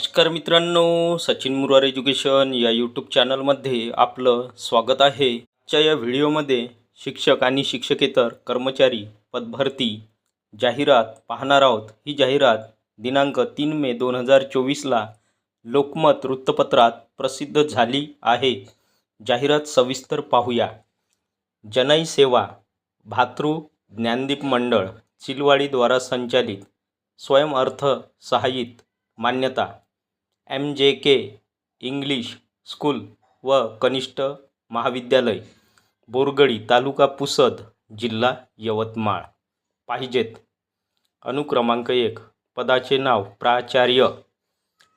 नमस्कार मित्रांनो सचिन मुरार एज्युकेशन या यूट्यूब चॅनलमध्ये आपलं स्वागत आहे. आजच्या या व्हिडिओमध्ये शिक्षक आणि शिक्षकेतर कर्मचारी पदभरती जाहिरात पाहणार आहोत. ही जाहिरात दिनांक तीन मे दोन हजार चोवीसला लोकमत वृत्तपत्रात प्रसिद्ध झाली आहे. जाहिरात सविस्तर पाहूया. जनाई सेवा भातृ ज्ञानदीप मंडळ चिलवाडीद्वारा संचालित स्वयंअर्थ सहाय्यित मान्यता एम जे के इंग्लिश स्कूल व कनिष्ठ महाविद्यालय बोरगडी तालुका पुसद जिल्हा यवतमाळ. पाहिजेत. अनुक्रमांक एक पदाचे नाव प्राचार्य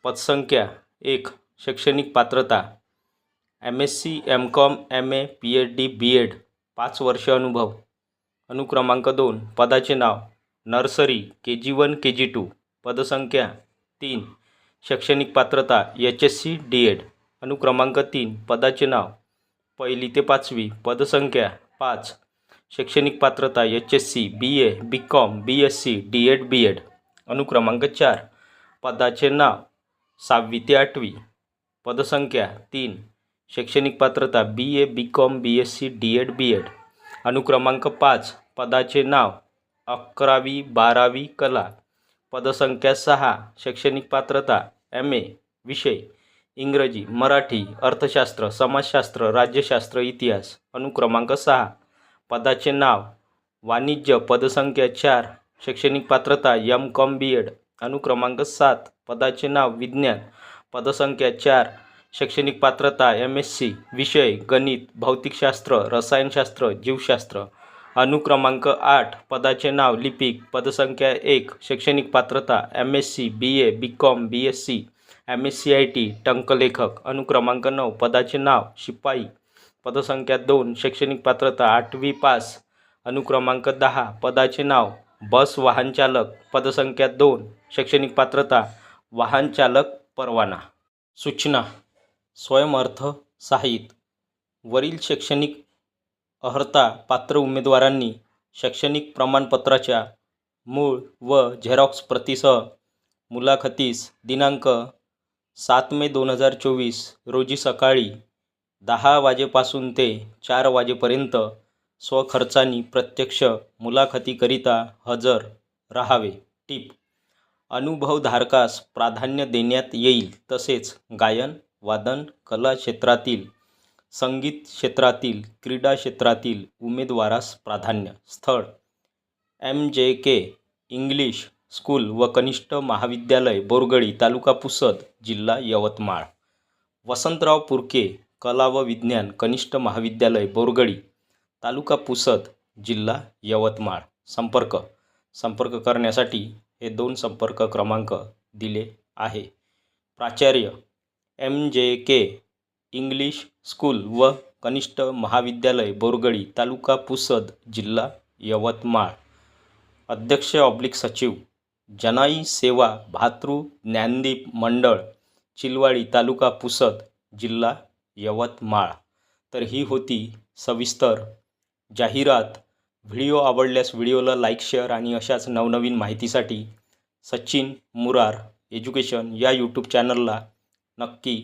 पदसंख्या एक शैक्षणिक पात्रता M S C M com M A P H D B ed पाच वर्ष अनुभव. अनुक्रमांक दोन पदाचे नाव nursery K G one K G two पदसंख्या तीन शैक्षणिक पात्रता H S C D ed अनुक्रमांक तीन पदाचे नाव. पहिली ते पाचवी पदसंख्या पाच. शैक्षणिक पात्रता H S C B A B com B S C D ed B ed अनुक्रमांक चार पदाचे नाव. सहावी ते आठवी पदसंख्या तीन. शैक्षणिक पात्रता B A B com B S C D ed B ed अनुक्रमांक पाच पदाचे नाव. अकरावी बारावी कला. पदसंख्या सहा शैक्षणिक पात्रता एम ए विषय इंग्रजी मराठी अर्थशास्त्र समाजशास्त्र राज्यशास्त्र इतिहास अनुक्रमांक सहा. पदाचे नाव वाणिज्य पदसंख्या चार शैक्षणिक पात्रता यम कॉम बी एड अनुक्रमांक सात. पदाचे नाव विज्ञान पदसंख्या चार शैक्षणिक पात्रता एम एस सी विषय गणित भौतिकशास्त्र रसायनशास्त्र जीवशास्त्र अनुक्रमांक आठ पदाचे नाव लिपिक पदसंख्या एक शैक्षणिक पात्रता M S C B A B com B S C M S C I T टंकलेखक. अनुक्रमांक नऊ पदाचे नाव शिपाई. पदसंख्या दोन शैक्षणिक पात्रता आठवी पास. अनुक्रमांक दहा पदाचे नाव बस वाहनचालक पदसंख्या दोन शैक्षणिक पात्रता वाहनचालक परवाना. सूचना. स्वयंअर्थ साहित्य वरील शैक्षणिक अर्हता पात्र उमेदवारांनी शैक्षणिक प्रमाणपत्राच्या मूळ व झेरॉक्स प्रतीसह मुलाखतीस दिनांक सात मे दोन हजार चोवीस रोजी सकाळी दहा वाजेपासून ते चार वाजेपर्यंत स्वखर्चानी प्रत्यक्ष मुलाखतीकरिता हजर राहावे. टीप. अनुभवधारकास प्राधान्य देण्यात येईल तसेच गायन वादन कला क्षेत्रातील संगीत क्षेत्रातील क्रीडा क्षेत्रातील उमेदवारास प्राधान्य स्थळ. एम जे के इंग्लिश स्कूल व कनिष्ठ महाविद्यालय बोरगडी तालुका पुसद जिल्हा यवतमाळ. वसंतराव पुरके कला व विज्ञान कनिष्ठ महाविद्यालय बोरगडी तालुका पुसद जिल्हा यवतमाळ. संपर्क. संपर्क करण्यासाठी हे दोन संपर्क क्रमांक दिले आहे. प्राचार्य. एम जे के इंग्लिश स्कूल व कनिष्ठ महाविद्यालय बोरगडी तालुका पुसद जिल्हा यवतमाळ. अध्यक्ष ऑब्लिक सचिव जनाई सेवा भातृ ज्ञानदीप मंडळ चिलवाडी तालुका पुसद जिल्हा यवतमाळ. तर ही होती सविस्तर जाहिरात. व्हिडिओ आवडल्यास व्हिडिओला लाईक शेअर आणि अशाच नवनवीन माहितीसाठी सचिन मुरार एज्युकेशन या यूट्यूब चॅनलला नक्की